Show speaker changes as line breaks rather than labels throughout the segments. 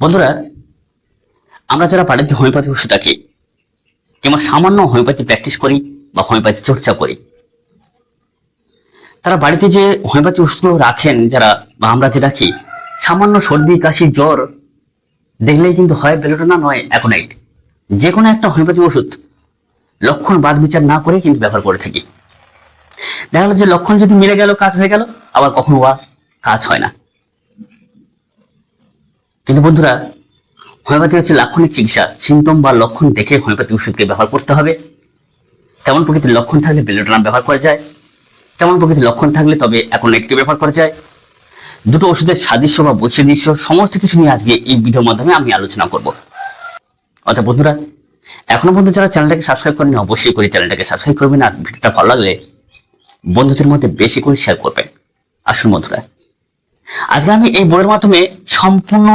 বন্ধুরা, আমরা যারা বাড়িতে হোমিওপ্যাথি ওষুধ রাখি কিংবা সামান্য হোমিওপ্যাথি প্র্যাকটিস করি বা হোমিওপ্যাথি চর্চা করি, তারা বাড়িতে যে হোমিওপ্যাথি ওষুধগুলো রাখেন যারা বা আমরা যে রাখি সামান্য সর্দি, কাশি, জ্বর, দেখলেই কিন্তু হয় বেলোটোনা নয় অ্যাকোনাইট যে কোনো একটা হোমিওপ্যাথি ওষুধ লক্ষণ বাদ বিচার না করে কিন্তু ব্যবহার করে থাকি। দেখা গেল যে লক্ষণ যদি মিলে গেল, কাজ হয়ে গেল, আবার কখনো বা কাজ হয় না। কিন্তু বন্ধুরা হোমিওপ্যাথি হচ্ছে লাক্ষণিক চিকিৎসা সিমটম বা লক্ষণ দেখে হোমিওপ্যাথি ওষুধকে ব্যবহার করতে হবে। তেমন প্রকৃতির লক্ষণ থাকলে বেলোডোনাম ব্যবহার করা যায়? তেমন প্রকৃতির লক্ষণ থাকলে তবে এখন একটি ব্যবহার করা যায়? দুটো ওষুধের সাদৃশ্য বা বৈসাদৃশ্য সমস্ত কিছু নিয়ে আজকে এই ভিডিওর মাধ্যমে আমি আলোচনা করব। অর্থাৎ বন্ধুরা, এখনও পর্যন্ত যারা চ্যানেলটাকে সাবস্ক্রাইব করেন অবশ্যই করে চ্যানেলটাকে সাবস্ক্রাইব করবেন আর ভিডিওটা ভালো লাগলে বন্ধুদের মধ্যে বেশি করে শেয়ার করবেন। আসুন বন্ধুরা আজকে আমি এই বইয়ের মাধ্যমে সম্পূর্ণ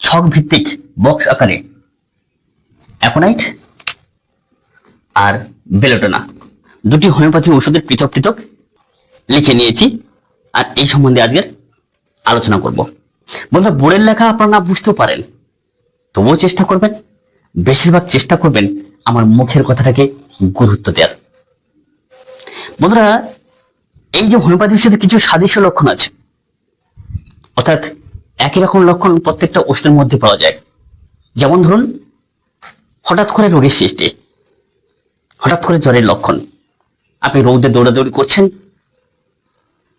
ছক ভিত্তিক বক্স আকারে অ্যাকোনাইট আর বেলোটোনা দুটি হোমিওপ্যাথি ওষুধের পৃথক পৃথক লিখে নিয়েছি আর এই সম্বন্ধে আজকের আলোচনা করব। বন্ধুরা, বোর্ডের লেখা আপনারা না বুঝতেও পারেন, তবুও চেষ্টা করবেন, বেশিরভাগ চেষ্টা করবেন আমার মুখের কথাটাকে গুরুত্ব দেওয়ার। বন্ধুরা, এই যে হোমিওপ্যাথি ওষুধে কিছু সাদৃশ্য লক্ষণ আছে অর্থাৎ একই রকম লক্ষণ প্রত্যেকটা ওষুধের মধ্যে পাওয়া যায়। যেমন ধরুন, হঠাৎ করে রোগের সৃষ্টি, হঠাৎ করে জ্বরের লক্ষণ। আপনি রৌদে দৌড়াদৌড়ি করছেন,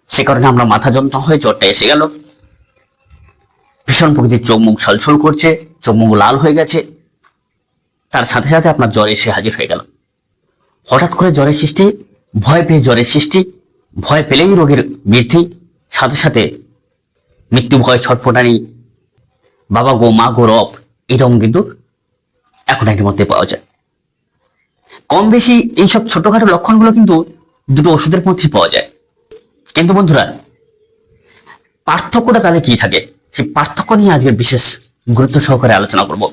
সে কারণে আমরা মাথা যন্ত্রণা হয়ে জ্বরটা এসে গেল। ভীষণ প্রকৃতির চোখ মুখ ছলছল করছে, চোখ মুখ লাল হয়ে গেছে। তার সাথে সাথে আপনার জ্বর এসে হাজির হয়ে গেল। হঠাৎ করে জ্বরের সৃষ্টি, ভয় পেয়ে জ্বরের সৃষ্টি, ভয় পেলেই রোগের বৃদ্ধি, সাথে সাথে মৃত্যু ভয়, ছটফটানি, বাবা গো, মা গো, রব, এরকম কিন্তু এখন এর মধ্যে পাওয়া যায়। কম বেশি এইসব ছোটখাটো লক্ষণগুলো কিন্তু দুটো ওষুধের মধ্যে পাওয়া যায়। কিন্তু বন্ধুরা, পার্থক্যটা তাহলে কি থাকে? সেই পার্থক্য নিয়ে আজকের বিশেষ গুরুত্ব সহকারে আলোচনা করব।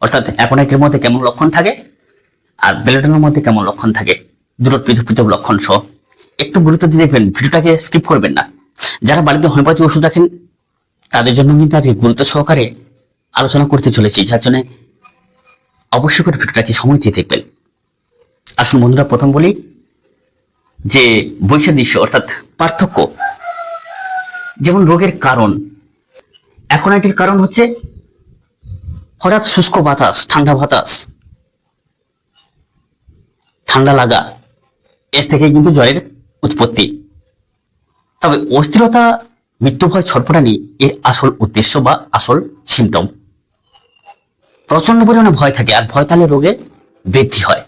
অর্থাৎ অ্যাকোনাইটের মধ্যে কেমন লক্ষণ থাকে আর বেলোটনের মধ্যে কেমন লক্ষণ থাকে? দুটো পৃথক পৃথক লক্ষণ সহ। একটু গুরুত্ব দিয়ে দেখবেন, ভিডিওটাকে স্কিপ করবেন না। যারা বাড়িতে হোমিওপ্যাথি ওষুধ রাখেন, তাদের জন্য কিন্তু আজকে গুরুত্ব সহকারে আলোচনা করতে চলেছি, যার জন্য অবশ্যই করে ভিডিওটাকে সময় দিয়ে দেখবেন। আসুন বন্ধুরা, প্রথম বলি যে বৈসাদৃশ্য অর্থাৎ পার্থক্য। যেমন রোগের কারণ এটির কারণ হচ্ছে হঠাৎ শুষ্ক বাতাস, ঠান্ডা বাতাস, ঠান্ডা লাগা, এর থেকে কিন্তু জ্বরের উৎপত্তি। তবে অস্থিরতা মৃত্যু ভয় ছটফটানি এর আসল উদ্দেশ্য বা আসল সিমটম প্রচণ্ড পরিমাণে ভয় থাকে আর ভয় তাহলে রোগের বৃদ্ধি হয়।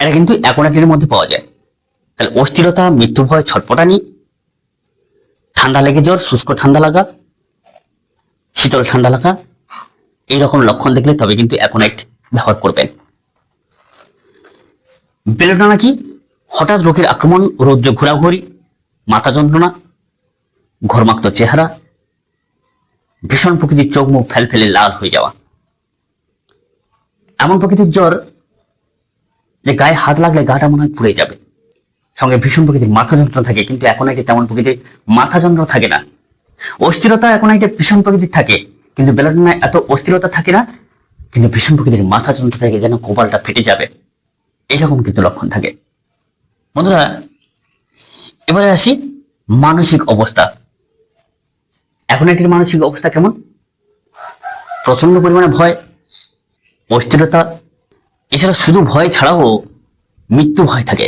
এটা কিন্তু একনাটির মধ্যে পাওয়া যায়। তাহলে অস্থিরতা মৃত্যু ভয় ছটপটানি ঠান্ডা লেগে জ্বর, শুষ্ক ঠান্ডা লাগা, শীতল ঠান্ডা লাগা, এইরকম লক্ষণ দেখলে তবে কিন্তু অ্যাকোনাইট ব্যবহার করবেন। বেলোডোনা কি? হঠাৎ রোগের আক্রমণ, রৌদ্রে ঘোরাঘুরি মাথা যন্ত্রণা, ঘরমাক্ত চেহারা, ভীষণ প্রকৃতির চোখ মুখ ফেল ফেলে লাল হয়ে যাওয়া। এমন প্রকৃতির জ্বর যে গায়ে হাত লাগলে গাটা মনে হয় পুড়ে যাবে। সঙ্গে ভীষণ প্রকৃতির মাথা যন্ত্রণা থাকে, কিন্তু এখন আগে তেমন প্রকৃতির মাথা যন্ত্রণা থাকে না। অস্থিরতা এখন আগে ভীষণ প্রকৃতির থাকে, কিন্তু বেলাডোনায় এত অস্থিরতা থাকে না, কিন্তু ভীষণ প্রকৃতির মাথা যন্ত্রণা থাকে যেন কপালটা ফেটে যাবে। এইরকম কিন্তু লক্ষণ থাকে। বন্ধুরা এবারে আসি মানসিক অবস্থা। এখন এটির মানসিক অবস্থা কেমন? প্রচণ্ড পরিমাণে ভয়, অস্থিরতা। এছাড়া শুধু ভয় ছাড়াও মৃত্যু ভয় থাকে,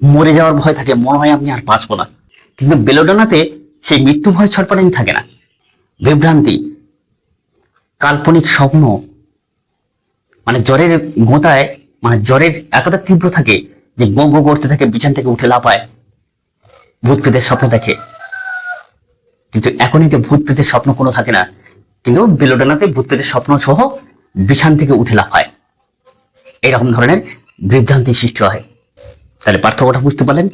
মরে যাওয়ার ভয় থাকে, মনে হয় আপনি আর বাঁচবো না। কিন্তু বেলোডোনাতে সেই মৃত্যু ভয় ছটপটানি থাকে না। বিভ্রান্তি, কাল্পনিক স্বপ্ন মানে জ্বরের গোঁতায় মানে জ্বরের এতটা তীব্র থাকে যে গো গো করতে থাকে, বিছান থেকে উঠে লাপায় ভূত প্রেতের স্বপ্ন দেখে। কিন্তু এখন এটা ভূত প্রেতের স্বপ্ন কোনো থাকে না। কিন্তু বেলোডোনাতে ভূত প্রেতের স্বপ্ন সহ বিছান থেকে উঠে লাফায় এরকম ধরনের বিভ্রান্তি সৃষ্টি হয়। তাহলে পার্থক্যটা বুঝতে পারলেন?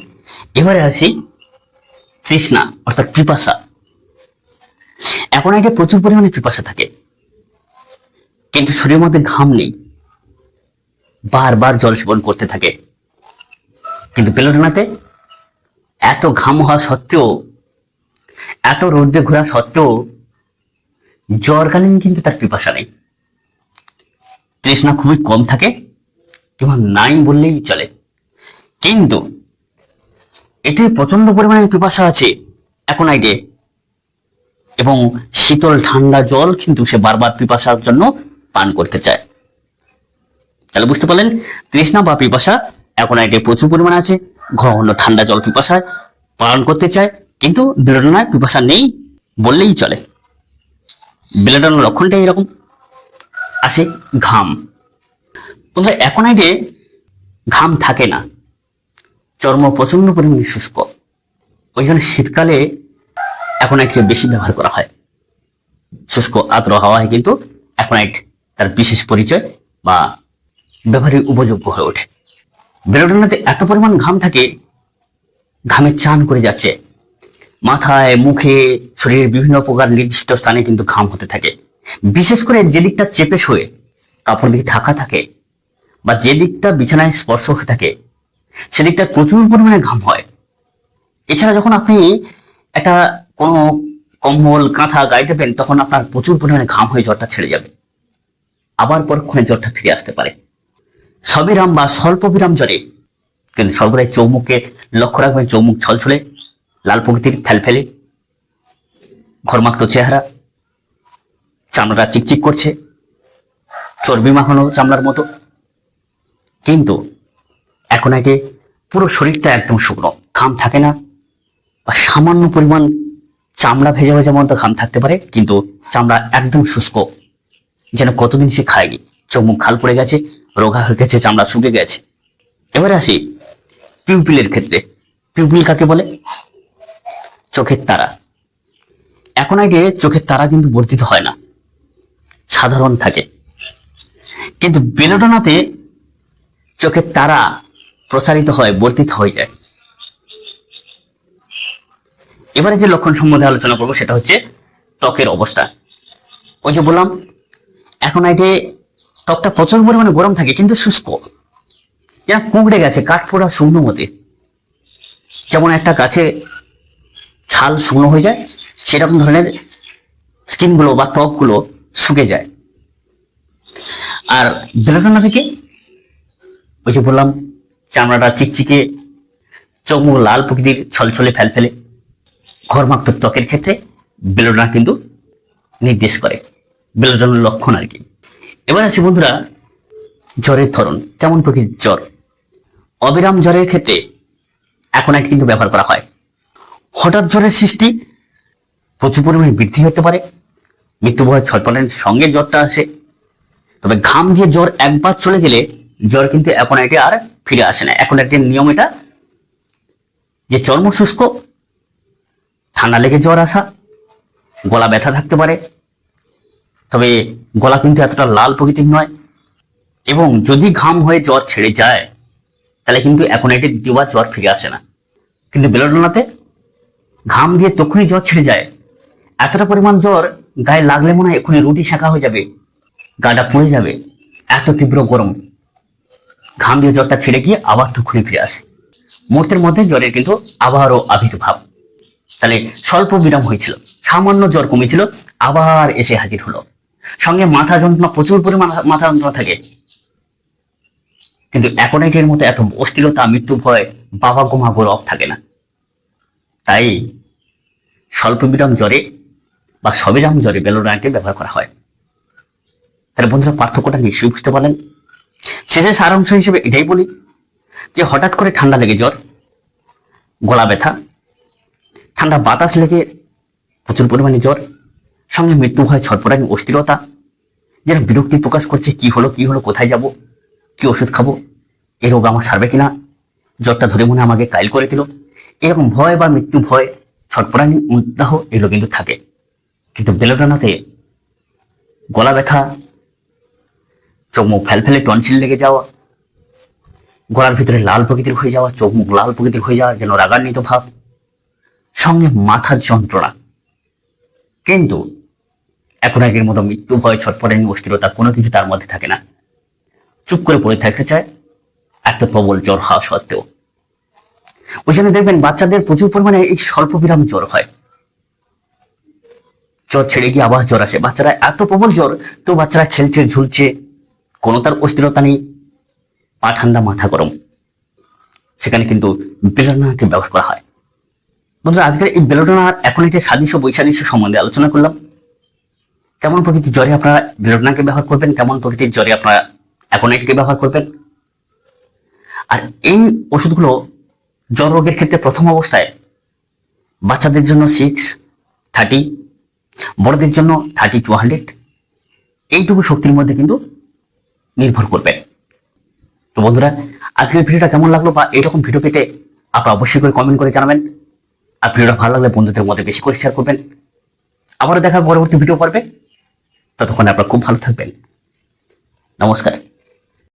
এবারে আসি তৃষ্ণা, অর্থাৎ পিপাসা। এখন আগে প্রচুর পরিমাণে পিপাসা থাকে। কিন্তু শরীরের মধ্যে ঘাম নেই। বারবার জল সেবন করতে থাকে। কিন্তু পেলোডোনাতে এত ঘাম হওয়া সত্ত্বেও, এত রোদ্রে ঘোরা সত্ত্বেও, জ্বরকালীন কিন্তু তার পিপাসা নেই। তৃষ্ণা খুবই কম থাকে, কিংবা নাই বললেই চলে। কিন্তু, এতে প্রচণ্ড পরিমাণে পিপাসা আছে, এখন আইডে এবং শীতল ঠান্ডা জল কিন্তু সে বারবার পিপাসার জন্য পান করতে চায়। তাহলে বুঝতে পারলেন, তৃষ্ণা বা পিপাসা এখন আইডে প্রচুর পরিমাণে আছে ঘন ঠান্ডা জল পিপাসায় পালন করতে চায়, কিন্তু বেলডনায় পিপাসা নেই বললেই চলে। বেলডনার লক্ষণটা এরকম। আছে ঘাম। বন্ধুরা এখন আইডে ঘাম থাকে না। চর্ম প্রচণ্ড পরিমাণে শুষ্ক। ওই জন্য শীতকালে এখন এক বেশি ব্যবহার করা হয়। শুষ্ক, আর্দ্র হাওয়ায় কিন্তু এখন তার বিশেষ পরিচয় বা ব্যবহারের উপযোগ্য হয়ে ওঠে। বেরোডোনাতে এত পরিমাণ ঘাম থাকে, ঘামে চান করে যাচ্ছে। মাথায়, মুখে, শরীরের বিভিন্ন প্রকার নির্দিষ্ট স্থানে কিন্তু ঘাম হতে থাকে। বিশেষ করে যে দিকটা চেপে শোয়ে কাপড় দিয়ে ঢাকা থাকে বা যে দিকটা বিছানায় স্পর্শ হয়ে থাকে সেদিকটা প্রচুর পরিমাণে ঘাম হয়। এছাড়া যখন আপনি একটা কোনো কম্বল, কাঁথা গায়ে দেবেন, তখন আপনার প্রচুর পরিমাণে ঘাম হয়ে জ্বরটা ছেড়ে যাবে। আবার পরক্ষণে জ্বরটা ফিরে আসতে পারে। সবিরাম বা স্বল্প বিরাম জ্বরে কিন্তু সর্বদাই চৌমুখকে লক্ষ্য রাখবেন, চৌমুখ ছলছলে, লাল প্রকৃতির ফেলফেলে, ঘরমাক্ত চেহারা, চামড়াটা চিকচিক করছে, চর্বি মাখানো চামড়ার মতো। কিন্তু এখন আগে পুরো শরীরটা একদম শুকনো, ঘাম থাকে না, বা সামান্য পরিমাণ চামড়া ভেজা ভেজা মতো ঘাম থাকতে পারে, কিন্তু চামড়া একদম শুষ্ক, যেন কতদিন সে খায়নি। চোখ মুখ খাল পড়ে গেছে রোগা হয়ে গেছে, চামড়া শুকে গেছে। এবারে আসি পিউপিলের ক্ষেত্রে। পিউপিল কাকে বলে? চোখের তারা। এখন আগে চোখের তারা কিন্তু বর্ধিত হয় না। সাধারণ থাকে। কিন্তু বেলোডোনাতে চোখের তারা প্রসারিত হয়, বর্ধিত হয়ে যায়। এবারে যে লক্ষণ সম্বন্ধে আলোচনা করব, সেটা হচ্ছে ত্বকের অবস্থা। ওই যে বললাম, এখন আগে ত্বকটা প্রচুর পরিমাণে গরম থাকে, কিন্তু শুষ্ক। যেন কুঁকড়ে গেছে, কাঠ ফোড়া শুকনো মতে যেমন একটা গাছে ছাল শুকনো হয়ে যায়, সেরকম ধরনের স্কিনগুলো বা ত্বকগুলো শুকে যায়। আর বেলাডোনা থেকে ওই যে বললাম, চামড়াটা চিকচিকে, চমু লাল প্রকৃতির ছলছলে ফেলফেলে ঘরমাক্ত ত্বকের ক্ষেত্রে বেলোডোনা কিন্তু নির্দেশ করে। বেলোডোনার লক্ষণ আর কি। এবার আছে বন্ধুরা জ্বরের ধরন, কেমন প্রকৃতির জ্বর? অবিরাম জ্বরের ক্ষেত্রে এখন আর কিন্তু ব্যবহার করা হয়। হঠাৎ জ্বরের সৃষ্টি প্রচুর পরিমাণে বৃদ্ধি হতে পারে মৃত্যুভয় ছটপটের সঙ্গে জ্বরটা আসে। তবে ঘাম দিয়ে জ্বর একবার চলে গেলে জ্বর কিন্তু এখন এটি আর ফিরে আসে না। এখন একটি নিয়ম এটা যে চর্ম শুষ্ক ঠান্ডা লেগে জ্বর আসা, গলা ব্যথা থাকতে পারে তবে গলা কিন্তু এতটা লাল প্রকৃতির নয়। এবং যদি ঘাম হয়ে জ্বর ছেড়ে যায়, তাহলে কিন্তু এখন এটি দ্বিতীয়বার জ্বর ফিরে আসে না। কিন্তু বেলোডোনাতে ঘাম দিয়ে তখনই জ্বর ছেড়ে যায়। এতটা পরিমাণ জ্বর গায়ে লাগলে মনে হয় এক্ষুনি রুটি শাখা হয়ে যাবে, গাটা পুড়ে যাবে, এত তীব্র গরম। ঘাম দিয়ে জ্বরটা ছেড়ে গিয়ে আবার তখনই ফিরে আসে। মুহূর্তের মধ্যে জ্বরের কিন্তু আবারও আবির্ভাব। তাহলে স্বল্প বিরাম হয়েছিল, সামান্য জ্বর কমেছিল, আবার এসে হাজির হলো। সঙ্গে মাথা যন্ত্রণা, প্রচুর পরিমাণ মাথা যন্ত্রণা থাকে। কিন্তু একের মতো এত অস্থিরতা, মৃত্যু ভয়, বাবা গোমা গৌরব থাকে না। তাই স্বল্প বিরাম জ্বরে বা সবিরাম জ্বরে বেলোডানাকে ব্যবহার করা হয়। তাহলে বন্ধুরা, পার্থক্যটা নিশ্চয়ই বুঝতে পারলেন? শেষে সারাংশ হিসেবে এটাই বলি যে হঠাৎ করে ঠান্ডা লেগে জ্বর, গলা ব্যথা, ঠান্ডা বাতাস লেগে প্রচুর পরিমাণে জ্বর সঙ্গে মৃত্যু হয় ছটপটানি অস্থিরতা। যেন বিরক্তি প্রকাশ করছে, কি হলো কি হলো, কোথায় যাব, কি ওষুধ খাব, এ রোগ আমার সারবে কিনা? জ্বরটা ধরে মনে আমাকে কাইল করে দিল। এরকম ভয় বা মৃত্যু ভয় ছটপটানি উদ্দাহ এগুলো কিন্তু থাকে। কিন্তু বেলোডানাতে গলা ব্যথা, চোখ মুখ ফেলফেলে টনসিল লেগে যাওয়া, গলার ভিতরে লাল প্রকৃতির হয়ে যাওয়া, চোখ মুখ লাল প্রকৃতির হয়ে যাওয়া যেন রাগান্বিত ভাব, সঙ্গে মাথার যন্ত্রণা। কিন্তু এখন আগের মতো মৃত্যু ভয়, ছটপটানি, অস্থিরতা কোনো কিছু তার মধ্যে থাকে না। চুপ করে পড়ে থাকতে চায় এত প্রবল জ্বর হওয়া সত্ত্বেও। ওই জন্য দেখবেন বাচ্চাদের প্রচুর পরিমাণে এই স্বল্প বিরাম জ্বর হয়। জ্বর ছেড়ে গিয়ে আবার জ্বর আসে। বাচ্চারা এত প্রবল জ্বর, তো বাচ্চারা খেলছে, ঝুলছে, কোনো তার অস্থিরতা নেই। পা ঠান্ডা, মাথা গরম। সেখানে কিন্তু বেলোনাকে ব্যবহার করা হয়। বন্ধুরা, আজকের এই বেলোনার এখন একটি সাদৃশ্য, বৈসাদৃশ্য সম্বন্ধে আলোচনা করলাম। কেমন প্রকৃতির জ্বরে আপনারা বেলোনাকে ব্যবহার করবেন? কেমন প্রকৃতির জ্বরে আপনারা অ্যাকোনাইটকে ব্যবহার করবেন? আর এই ওষুধগুলো জ্বর রোগের ক্ষেত্রে প্রথম অবস্থায় বাচ্চাদের জন্য সিক্স থার্টি বড়দের জন্য থার্টি টু হান্ড্রেড এইটুকু শক্তির মধ্যে কিন্তু নির্ভর করবে। তো বন্ধুরা, আজকের ভিডিওটা কেমন লাগল বা এরকম ভিডিও পেতে আপনারা অবশ্যই করে কমেন্ট করে জানাবেন। আর ভিডিওটা ভালো লাগলে বন্ধুদের মধ্যে বেশি করে শেয়ার করবেন। আবারও দেখা পরবর্তী ভিডিও পর্বে ততক্ষণ আপনারা খুব ভালো থাকবেন। নমস্কার।